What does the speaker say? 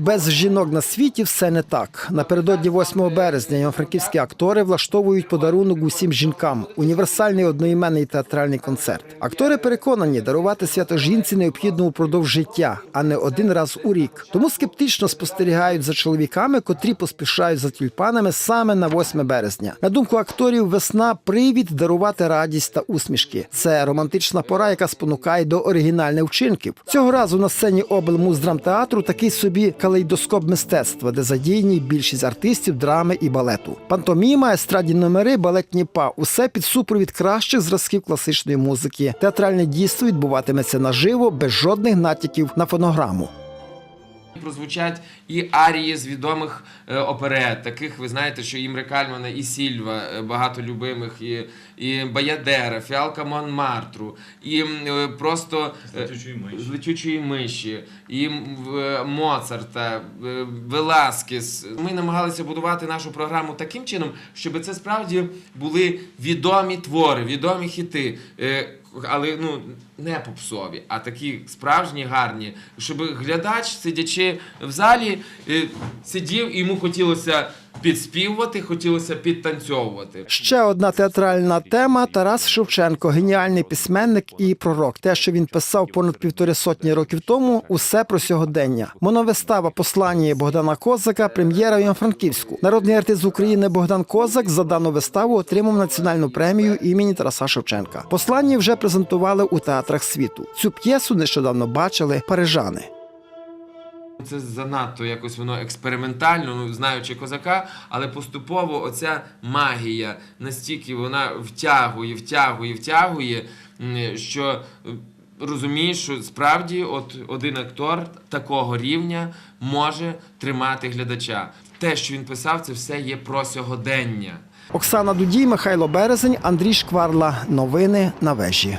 Без жінок на світі все не так. Напередодні 8 березня івано-франківські актори влаштовують подарунок усім жінкам універсальний одноіменний театральний концерт. Актори переконані, дарувати свято жінці необхідно упродовж життя, а не один раз у рік. Тому скептично спостерігають за чоловіками, котрі поспішають за тюльпанами саме на 8 березня. На думку акторів, весна привід дарувати радість та усмішки. Це романтична пора, яка спонукає до оригінальних вчинків. Цього разу на сцені облмуздрамтеатру такий собі калейдоскоп мистецтва, де задіяні більшість артистів драми і балету. Пантоміма, естрадні номери, балетні па усе під супровід кращих зразків класичної музики. Театральне дійство відбуватиметься наживо, без жодних натяків на фонограму. Прозвучать і арії з відомих е, оперет, таких ви знаєте, що Імре Кальмана і Сільва, е, багато любимих, і, і Баядера, Фіалка Монмартру, і е, просто з летючої миші, і Моцарта, Веласкес. Ми намагалися будувати нашу програму таким чином, щоб це справді були відомі твори, відомі хіти. Але ну не попсові, а такі справжні, гарні, щоб глядач, сидячи в залі, е, сидів і йому хотілося підспівувати, хотілося підтанцьовувати. Ще одна театральна тема Тарас Шевченко, геніальний письменник і пророк. Те, що він писав понад півтори сотні років тому, усе про сьогодення. Моновистава послання Богдана Козака, прем'єра в Івано-Франківську. Народний артист України Богдан Козак за дану виставу отримав національну премію імені Тараса Шевченка. Послання вже презентували у театрах світу. Цю п'єсу нещодавно бачили парижани. Це занадто якось воно експериментально, ну знаючи козака, але поступово оця магія настільки вона втягує, втягує, втягує, що е, розумієш, що справді от один актор такого рівня може тримати глядача. Те, що він писав, це все є про сьогодення. Оксана Дудій, Михайло Березень, Андрій Шкварла. Новини на вежі.